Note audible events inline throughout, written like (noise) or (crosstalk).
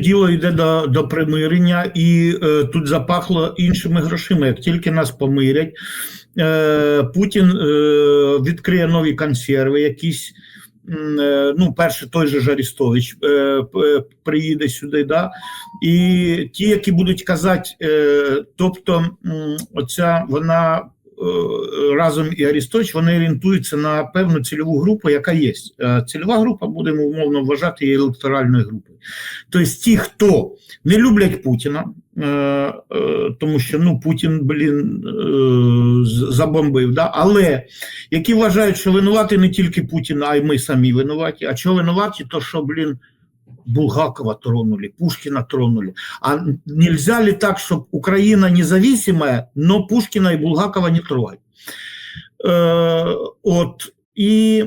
Діло йде до, до примирення, і е, тут запахло іншими грошима. Як тільки нас помирять, е, Путін е, відкриє нові консерви, якісь. е, Ну, перше, той же ж Арістович е, приїде сюди, да? і ті, які будуть казати, е, тобто, оця вона е, разом і Арістович, вони орієнтуються на певну цільову групу, яка є. Е, Цільова група, будемо умовно вважати її електоральною групою. Тобто ті, хто не люблять Путіна, е, е, тому що ну, Путін, блін, е, забомбив, да? але які вважають, що винувати не тільки Путін, а й ми самі винуваті. А чого винуваті, то що, блін, Булгакова тронули, Пушкина тронули. А нельзя ли так, щоб Україна независимая, но Пушкина і Булгакова не трогать? Е, от, і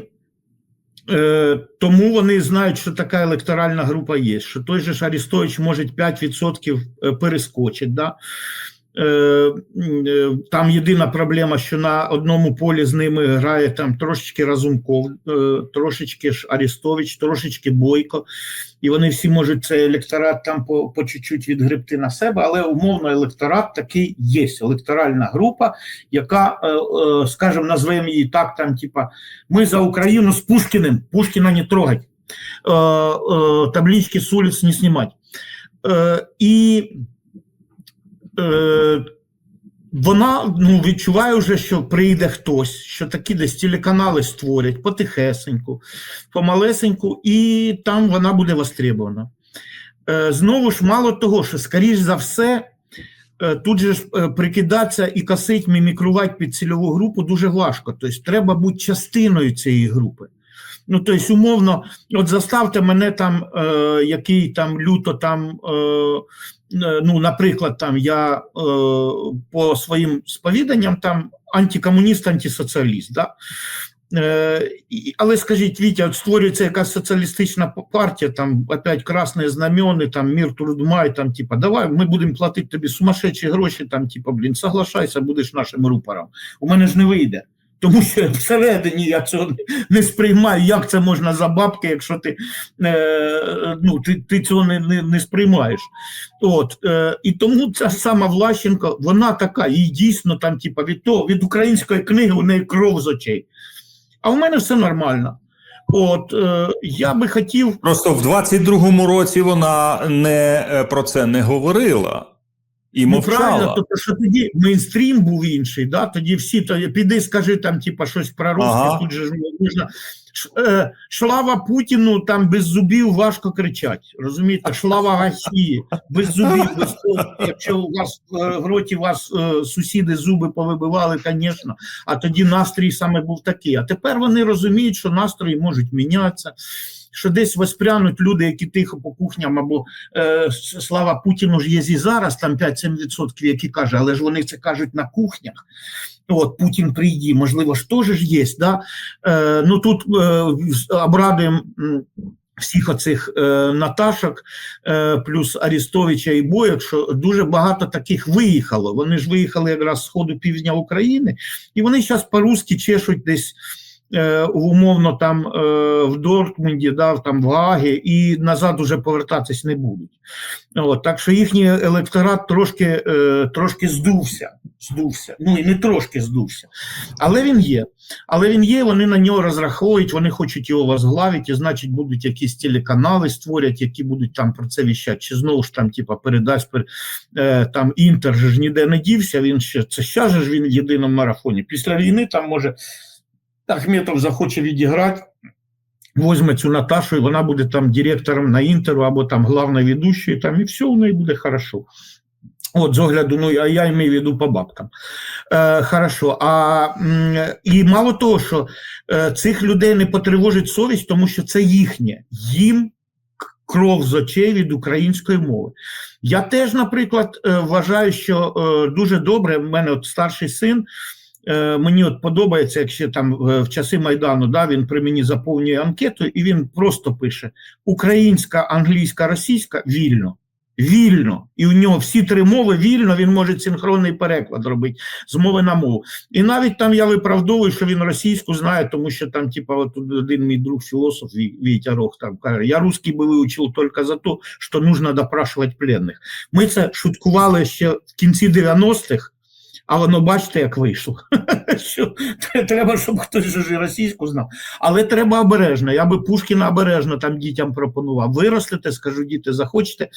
Е, тому вони знають, що така електоральна група є, що той же ж Арістович може 5% перескочить. Да? Е, е, Там єдина проблема, що на одному полі з ними грає там трошечки Разумков, е, трошечки Арістович, трошечки Бойко, і вони всі можуть цей електорат там по, по чуть-чуть відгребти на себе, але умовно електорат такий є. Електоральна група, яка, скажімо, назвемо її так, там, типа, ми за Україну з Пушкіним, Пушкіна не трогать, таблички з улиц не знімати. І е, вона ну, відчуває вже, що прийде хтось, що такі десь телеканали створять потихесеньку, помалесеньку, і там вона буде востребована. Е, знову ж, мало того, що, скоріш за все, е, тут же ж е, прикидатися і косить, мімікрувати під цільову групу дуже важко. Тобто треба бути частиною цієї групи. Ну, тобто, умовно, от заставте мене там, е, який там люто там. Е, ну, наприклад, там я е, по своїм сповіданням там антикомуніст, антисоціаліст. Да? Е, але скажіть, Вітя, от створюється якась соціалістична партія, там опять красні знамени, там мір трудмай, там, типа, давай ми будемо платити тобі сумасшедші гроші, там, типа, блін, соглашайся, будеш нашим рупором. У мене ж не вийде. Тому що всередині я цього не- сприймаю, як це можна за бабки, якщо ти, е, ну, ти, ти цього не, не, не сприймаєш. От, е, і тому ця сама Влащенко, вона така, їй дійсно там, типа, від того, від української книги у неї кров з очей. А у мене все нормально. От е, я би хотів. Просто в 22-му році вона не е, про це не говорила і Ну, правильно, тобто, що тоді мейнстрім був інший, да? тоді всі то піди, скажи там, типа, щось про русське, Ага. тут же ж можна. Ш- е, Шлава Путіну там без зубів важко кричать. Розумієте, шлава Росії, без зубів, без того, якщо у вас е, в роті вас е, сусіди зуби повибивали, звісно, а тоді настрій саме був такий. А тепер вони розуміють, що настрої можуть мінятися. Що десь воспрянуть люди, які тихо по кухням, або е, слава Путіну ж є і зараз, там 5-7%, які каже, але ж вони це кажуть на кухнях. От Путін прийде, можливо, ж теж ж є. Да? Е, ну тут е, обрадуємо всіх оцих е, Наташок, е, плюс Арістовича і Боєк, що дуже багато таких виїхало. Вони ж виїхали якраз з сходу півдня України, і вони зараз по-русски чешуть десь. Е, Умовно там е, в Дортмунді, да, там в Гагі, і назад уже повертатись не будуть. От, так що їхній електорат трошки, е, трошки здувся, здувся. Ну і не трошки здувся. Але він є. Але він є, вони на нього розраховують, вони хочуть його возглавити, і, значить, будуть якісь телеканали створять, які будуть там про це віщати. Чи знову ж там, типа, передасть пер- е, там інтер же ж ніде не дівся. Він ще це ще ж він в єдиному марафоні. Після війни там може Ахметов захоче відіграти. Возьме цю Наташу, і вона буде там директором на інтеру або там главною ведущою, там і все у неї буде хорошо. От, з огляду, ну, а я маю в виду по бабкам. Е, хорошо. А, і мало того, що е, цих людей не потривожить совість, тому що це їхнє. Їм кров з очей від української мови. Я теж, наприклад, е, вважаю, що е, дуже добре, в мене от старший син. Е, Мені от подобається, якщо там е, в часи Майдану да, він при мені заповнює анкету, і він просто пише: українська, англійська, російська вільно. Вільно, і у нього всі три мови вільно, він може синхронний переклад робити з мови на мову. І навіть там я виправдовую, що він російську знає, тому що там, типа, от один мій друг філософ Вітя Рох там каже: я русский би вивчив тільки за те, що нужно допрашувати пленних. Ми це шуткували ще в кінці 90-х, а воно бачите, як вийшло. (laughs) Що треба, щоб хтось російську знав. Але треба обережно. Я би Пушкіна обережно там дітям пропонував. Виростете, скажу, діти, захочете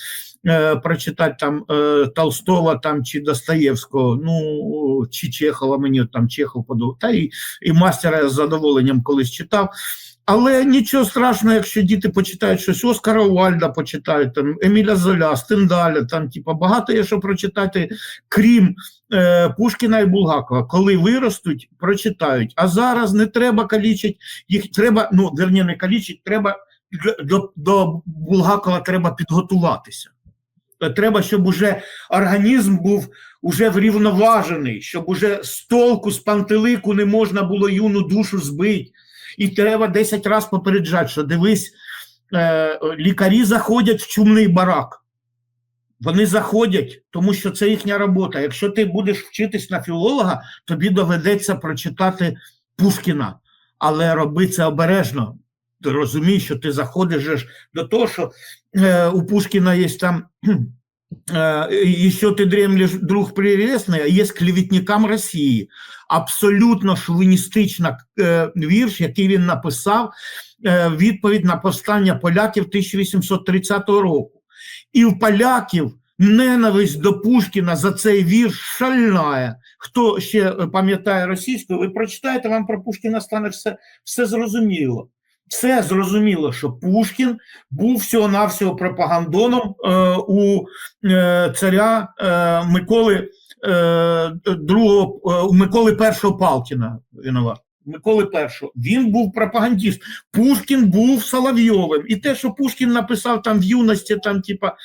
е, прочитати там е, Толстого там, чи Достоєвського, ну чи Чехова, мені там Чехов подобав, та і, і мастера я з задоволенням колись читав. Але нічого страшного, якщо діти почитають щось Оскара Уальда, почитають там Еміля Золя, Стендаля, там типа багато є що прочитати, крім е, Пушкіна і Булгакова. Коли виростуть, прочитають. А зараз не треба калічити, їх треба, ну верні, не калічити, треба до- до, Булгакова треба підготуватися. Треба, щоб уже організм був уже врівноважений, щоб уже з толку, з пантелику не можна було юну душу збити. І треба 10 разів попереджати, що дивись, е, лікарі заходять в чумний барак. Вони заходять, тому що це їхня робота. Якщо ти будеш вчитись на філолога, тобі доведеться прочитати Пушкіна. Але роби це обережно. Ти розумієш, що ти заходиш до того, що е, у Пушкіна є там еще ты дремлешь, друг прелестный, є клеветникам Росії. Абсолютно шовіністична е, вірш, який він написав, е, відповідь на повстання поляків 1830 року. І в поляків ненависть до Пушкіна за цей вірш шальна. Хто ще е, пам'ятає російську, ви прочитаєте, вам про Пушкіна стане все, все зрозуміло. Все зрозуміло, що Пушкін був всього-навсього пропагандоном е, у е, царя е, Миколи е, другого, е, Миколи першого Палкіна. Винуват. Миколи першого. Він був пропагандист. Пушкін був Соловйовим. І те, що Пушкін написав там в юності, там, типа.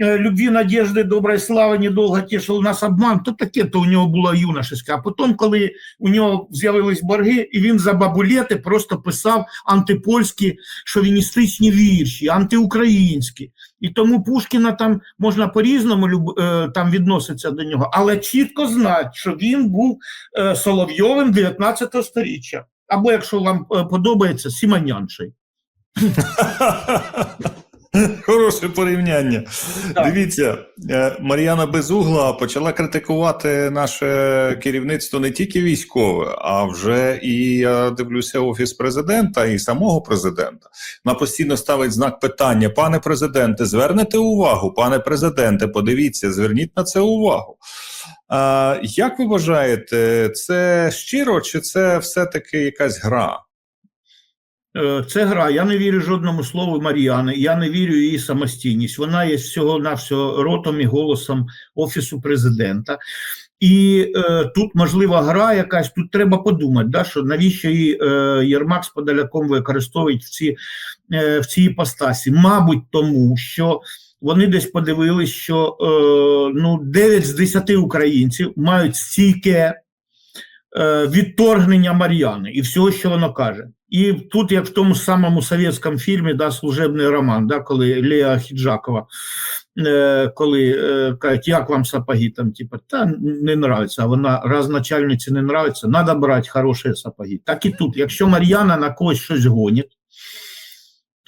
Е, Любві, надежди, доброї слави, недовго тішив нас обман, то таке то у нього було юношеське. А потім, коли у нього з'явились борги, і він за бабулети просто писав антипольські шовіністичні вірші, антиукраїнські. І тому Пушкіна там можна по-різному е, там відноситься до нього, але чітко знати, що він був е, Соловйовим 19 століття. Або, якщо вам подобається, Сімонянший. (laughs) (laughs) Хороше порівняння. Так. Дивіться, е, Мар'яна Безугла почала критикувати наше керівництво не тільки військове, а вже і я дивлюся офіс президента і самого президента. Вона постійно ставить знак питання: пане президенте, звернете увагу, пане президенте, подивіться, зверніть на це увагу. А, як ви вважаєте, це щиро чи це все-таки якась гра? Е, Це гра. Я не вірю жодному слову Мар'яни. Я не вірю її самостійність. Вона є всього навсього ротом і голосом офісу президента. І е, тут можлива гра якась. Тут треба подумати, да, що навіщо її е, Єрмак з Подоляком використовують в ці е, в цій іпостасі. Мабуть, тому що. Вони десь подивились, що е, ну 9 з 10 українців мають стійке відторгнення Мар'яни і всього, що воно каже. І тут, як в тому самому совєтському фільмі, да, служебний роман, да, коли Леа Хіджакова, е, коли е, кажуть, як вам сапоги, там, типу, та не нравиться, а вона раз начальниці не нравиться, треба брати хороші сапоги. Так і тут, якщо Мар'яна на когось щось гонить,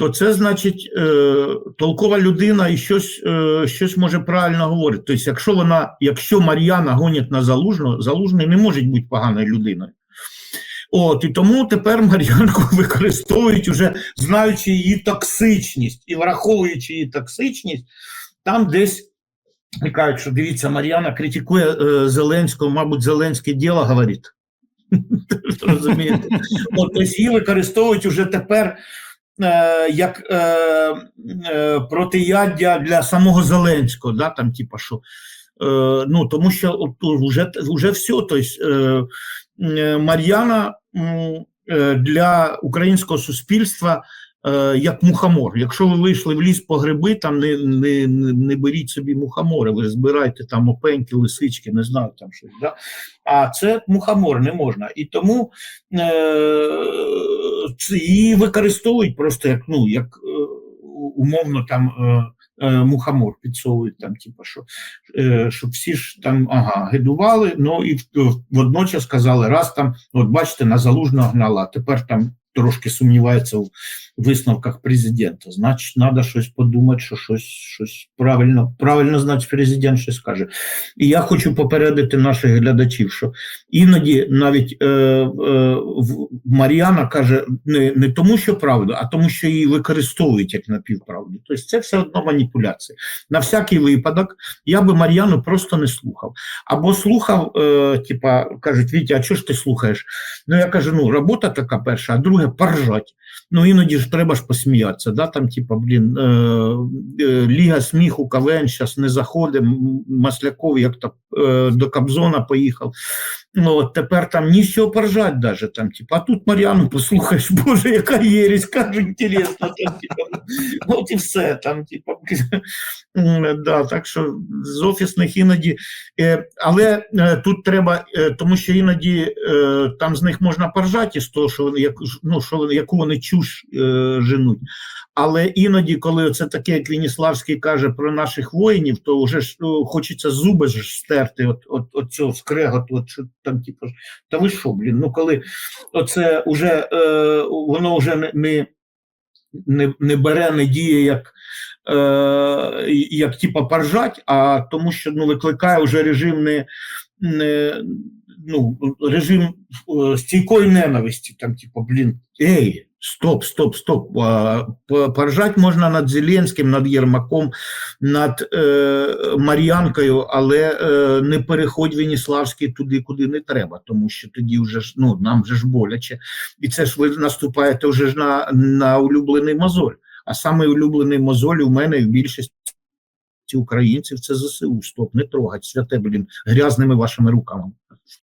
то це значить е, толкова людина і щось, е, щось може правильно говорити. Тобто, якщо вона, якщо Мар'яна гонить на залужного, залужний не може бути поганою людиною. От, і тому тепер Мар'янку (laughs) використовують, уже знаючи її токсичність і враховуючи її токсичність, там десь і кажуть, що дивіться, Мар'яна критикує е, Зеленського, мабуть, Зеленське діло говорить. (laughs) Розумієте? От ось її використовують уже тепер як е, е, протияддя для самого Зеленського, да, там, типа, що, е, ну, тому що от, вже, вже все, тобто, е, е, Мар'яна е, для українського суспільства е, як мухомор. Якщо ви вийшли в ліс по гриби, там не, не, не беріть собі мухомори, ви збирайте там опеньки, лисички, не знаю там щось. Да? А це мухомор не можна. І тому е, її використовують просто як, ну, як е, умовно там. Е, е, мухомор підсовують там, типу, що, щоб всі ж там ага, гидували, ну і водночас сказали, раз там, от бачите, на залужного гнала, тепер там трошки сумнівається в висновках президента. Значить, треба щось подумати, що щось, щось правильно, правильно, значить, президент щось скаже. І я хочу попередити наших глядачів, що іноді навіть е, е, Мар'яна каже не, не тому, що правда, а тому, що її використовують як напівправду. Тобто це все одно маніпуляція. На всякий випадок я би Мар'яну просто не слухав. Або слухав, е, типа кажуть, Вітя, а чого ж ти слухаєш? Ну я кажу, ну робота така перша, а друге поржать. Ну іноді ж треба ж посміятися. Да? Там, типа, блін, е, е, Ліга сміху, КВН зараз не заходить, Масляков як то е, до Кобзона поїхав. Ну, от тепер там нічого поржать даже там, типа, а тут Мар'яну послухаєш, (laughs) боже, яка єресь, каже, інтересно, там, типа, от і все там, типа, да, так що з офісних іноді, е, але е, тут треба, е, тому що іноді е, там з них можна поржати з того, що як, ну, що яку вони чуш е, женуть. Але іноді, коли це таке, як Веніславський каже про наших воїнів, то вже ж ну, хочеться зуби ж стерти от, от, от цього скреготу, от, що там, типу, та ви що, блін, ну коли оце вже е, воно вже не, не, не, бере, не діє як, е, як типа поржать, а тому, що ну, викликає вже режим не ну, режим е, стійкої ненависті, там, типу, блін, ей, стоп, стоп, стоп. Поржать можна над Зеленським, над Єрмаком, над е, Мар'янкою, але е, не переходь Веніславський туди, куди не треба, тому що тоді вже ж ну, нам вже ж боляче. І це ж ви наступаєте вже ж на, на улюблений мозоль. А саме улюблений мозоль у мене в більшості українців це ЗСУ. Стоп, не трогать, святе, блін, грязними вашими руками.